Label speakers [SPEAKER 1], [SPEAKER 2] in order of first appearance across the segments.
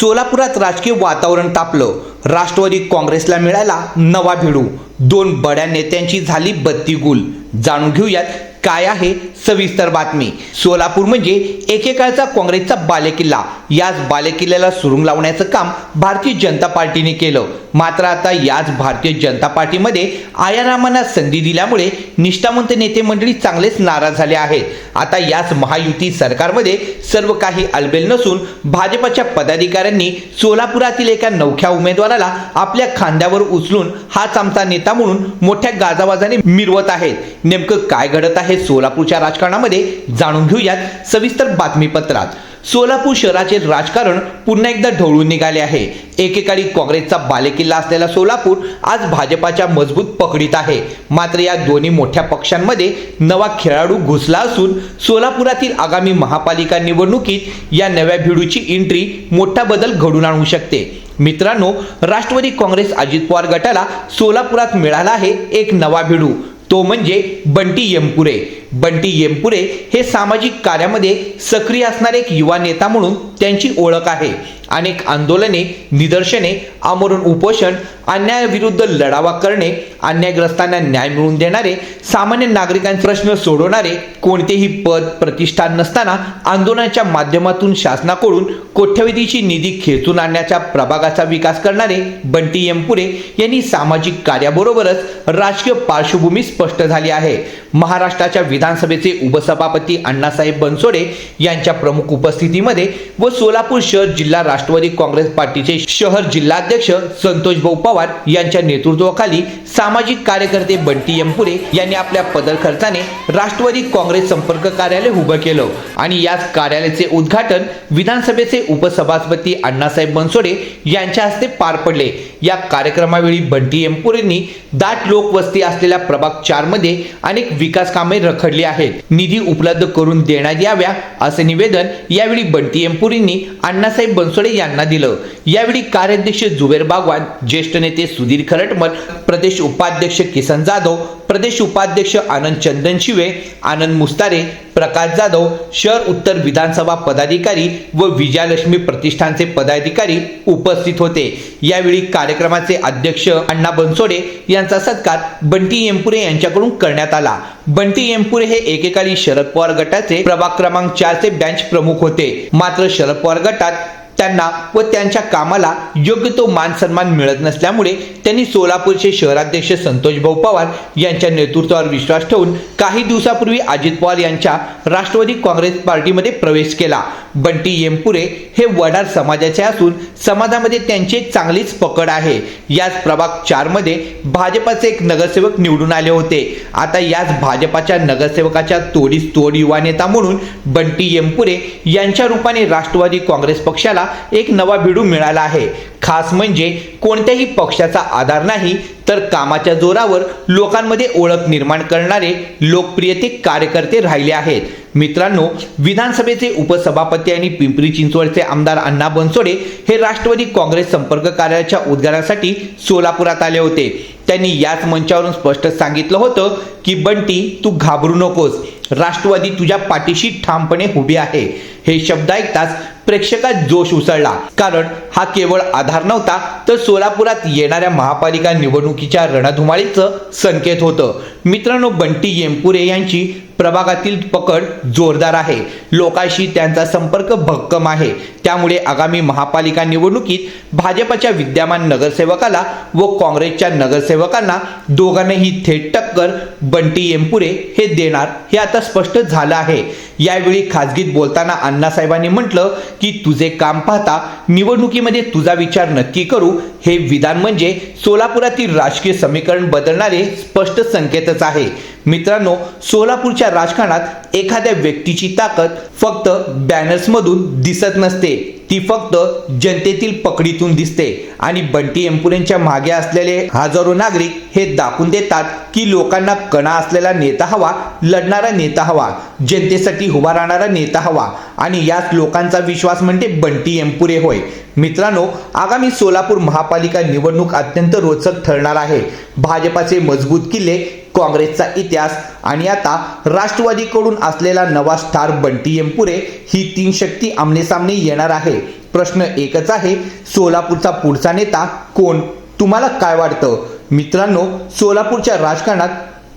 [SPEAKER 1] सोलापुरात राजकीय वातावरण तापलं. राष्ट्रवादी काँग्रेसला मिळाला नवा भिडू. दोन बड्या नेत्यांची झाली बत्ती गुल जाणून घेऊयात काय आहे? सविस्तर बातमी. सोलापूर म्हणजे एकेकाळचा काँग्रेसचा बालेकिल्ला. याच बालेकिल्ल्याला सुरुंग लावण्याचं काम भारतीय जनता पार्टीने केलं. मात्र आता याच भारतीय जनता पार्टीमध्ये आयारामांना संधी दिल्यामुळे निष्ठावंत नेते मंडळी चांगलेच नाराज झाले आहेत. आता याच महायुती सरकारमध्ये सर्व काही अलबेल नसून भाजपच्या पदाधिकाऱ्यांनी सोलापुरातील एका नवख्या उमेदवाराला आपल्या खांद्यावर उचलून हाच आमचा नेता म्हणून मोठ्या गाजावाजाने मिरवत आहेत. नेमकं काय घडत आहे? सोलापूरच्या राजकारणामध्ये जाणून घेऊयात सविस्तर बातमीपत्रात. सोलापूर शहराचे राजकारण पुन्हा एकदा ढवळून निघाले आहे. एकेकाळी काँग्रेसचा बालेकिल्ला असलेला सोलापूर आज भाजपाच्या मजबूत पकडीत आहे. मात्र या दोन्ही मोठ्या पक्षांमध्ये नवा खेळाडू घुसला असून सोलापुरातील आगामी महापालिका निवडणुकीत या नव्या भिडूची एंट्री मोठा बदल घडून आणू शकते. मित्रांनो राष्ट्रवादी काँग्रेस अजित पवार गटाला सोलापुरात मिळाला आहे एक नवा भिडू. तो म्हणजे बंटी यमपुरे. बंटी येमपुरे हे सामाजिक कार्यामध्ये सक्रिय असणारे एक युवा नेता म्हणून त्यांची ओळख आहे. अनेक आंदोलने निदर्शने आमरण उपोषण अन्यायाविरुद्ध लढावा करणे अन्यायग्रस्तांना न्याय मिळवून देणारे सामान्य नागरिकांचे प्रश्न सोडवणारे कोणतेही पद प्रतिष्ठान नसताना आंदोलनाच्या माध्यमातून शासनाकडून कोट्यवधीची निधी खेचून आणण्याच्या प्रभागाचा विकास करणारे बंटी येमपुरे यांनी सामाजिक कार्याबरोबरच राजकीय पार्श्वभूमी स्पष्ट झाली आहे. महाराष्ट्राच्या विधानसभेचे उपसभापती अण्णासाहेब बनसोडे यांच्या प्रमुख उपस्थितीमध्ये व सोलापूर शहर जिल्हा राष्ट्रवादी काँग्रेस पार्टीचे शहर जिल्हाध्यक्ष संतोष भाऊ पवार यांच्या नेतृत्वाखाली सामाजिक कार्यकर्ते बंटी यमपुरे यांनी आपल्या पदर खर्चाने राष्ट्रवादी काँग्रेस संपर्क कार्यालय उभं केलं. आणि याच कार्यालयाचे उद्घाटन विधानसभेचे उपसभापती अण्णासाहेब बनसोडे यांच्या हस्ते पार पडले. या कार्यक्रमावेळी बंटी यमपुरेंनी दाट लोकवस्ती असलेल्या प्रभाग चारमध्ये अनेक विकास कामे रखडली आहेत. निधी उपलब्ध करून देण्यात याव्या असे निवेदन यावेळी बंटी एमपुरींनी अण्णासाहेब बनसोडे यांना दिलं. यावेळी कार्याध्यक्ष जुबेर बागवान ज्येष्ठ नेते सुधीर खरटमल प्रदेश उपाध्यक्ष किसन जाधव प्रदेश उपाध्यक्ष आनंद चंदन शिवे आनंद मुस्तारे प्रकाश जाधव शहर उत्तर विधानसभा पदाधिकारी व विजयालक्ष्मी प्रतिष्ठानचे पदाधिकारी उपस्थित होते. यावेळी कार्यक्रमाचे अध्यक्ष अण्णा बनसोडे यांचा सत्कार बंटी एमपुरे यांच्याकडून करण्यात आला. बंटी एमपुरे हे एकेकाळी शरद पवार गटाचे प्रभाग क्रमांक चारचे बँच प्रमुख होते. मात्र शरद पवार गटात त्यांना व त्यांच्या कामाला योग्य तो मान सन्मान मिळत नसल्यामुळे त्यांनी सोलापूरचे शहराध्यक्ष संतोष भाऊ पवार यांच्या नेतृत्वावर विश्वास ठेवून काही दिवसापूर्वी अजित पवार यांच्या राष्ट्रवादी काँग्रेस पार्टीमध्ये प्रवेश केला. बंटी येमपुरे हे वडार समाजाचे असून समाजामध्ये त्यांची एक चांगलीच पकड आहे. याच प्रभाग चारमध्ये भाजपाचे एक नगरसेवक निवडून आले होते. आता याच भाजपाच्या नगरसेवकाच्या तोडीस तोड युवा नेता म्हणून बंटी येमपुरे यांच्या रूपाने राष्ट्रवादी काँग्रेस पक्षाला एक नवा भिडू मिळाला आहे. खास म्हणजे कोणत्याही पक्षाचा आधार नाही तर कामाच्या जोरावर लोकांमध्ये ओळख निर्माण करणारे लोकप्रियते कार्यकर्ते राहिले आहेत. मित्रांनो विधानसभेचे उपसभापती आणि पिंपरी चिंचवडचे आमदार अण्णा बनसोडे हे राष्ट्रवादी काँग्रेस संपर्क कार्यालयाच्या उद्घाटनासाठी सोलापुरात आले होते. त्यांनी याच मंचावरून स्पष्ट सांगितलं होतं की बंटी तू घाबरू नकोस. राष्ट्रवादी तुझ्या पाठीशी ठामपणे उभी आहे. हे शब्द ऐकताच प्रेक्षकात जोश उसळला. कारण हा केवळ आधार नव्हता तर सोलापुरात येणाऱ्या महापालिका निवडणुकीच्या रणधुमाळीचं संकेत होतं. मित्रांनो बंटी येमपुरे यांची प्रभागातील पकड जोरदार आहे. लोकांशी त्यांचा संपर्क भक्कम आहे. त्यामुळे आगामी महापालिका निवडणुकीत भाजपच्या विद्यमान नगरसेवकाला व काँग्रेसच्या नगरसेवकांना दोघांनाही थेट टक्कर बंटी येमपुरे हे देणार हे आता स्पष्ट झालं आहे. यावेळी खाजगीत बोलताना अण्णासाहेबांनी म्हटलं की तुझे काम पाहता निवडणुकीमध्ये तुझा विचार नक्की करू. हे विधान म्हणजे सोलापुरातील राजकीय समीकरण बदलणारे स्पष्ट संकेतच आहे. मित्रांनो सोलापूरच्या राजकारणात एखाद्या व्यक्तीची ताकद फक्त बॅनर्समधून दिसत नसते. ती फक्त जनतेतील पकडीतून दिसते. आणि बंटी एम्पुरेंच्या मागे असलेले हजारो नागरिक हे दाखवून देतात की लोकांना कणा असलेला नेता हवा लढणारा नेता हवा जनतेसाठी उभा राहणारा नेता हवा. आणि याच लोकांचा विश्वास म्हणजे बंटी एम्पुरे होय. मित्रांनो आगामी सोलापूर महापालिका निवडणूक अत्यंत रोचक ठरणार आहे. भाजपाचे मजबूत किल्ले काँग्रेसचा इतिहास आणि आता राष्ट्रवादीकडून असलेला नवा स्टार बंटी एमपुरे ही तीन शक्ती आमनेसामने येणार आहे. प्रश्न एकच आहे सोलापूरचा पुढचा नेता कोण? तुम्हाला काय वाटतं? मित्रांनो सोलापूरच्या राजकारणात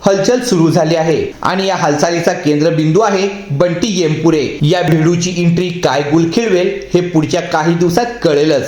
[SPEAKER 1] हलचल सुरू झाली आहे आणि या हालचालीचा केंद्रबिंदू आहे बंटी एमपुरे. या भिडूची एंट्री काय गुल खिळवेल हे पुढच्या काही दिवसात कळेलच.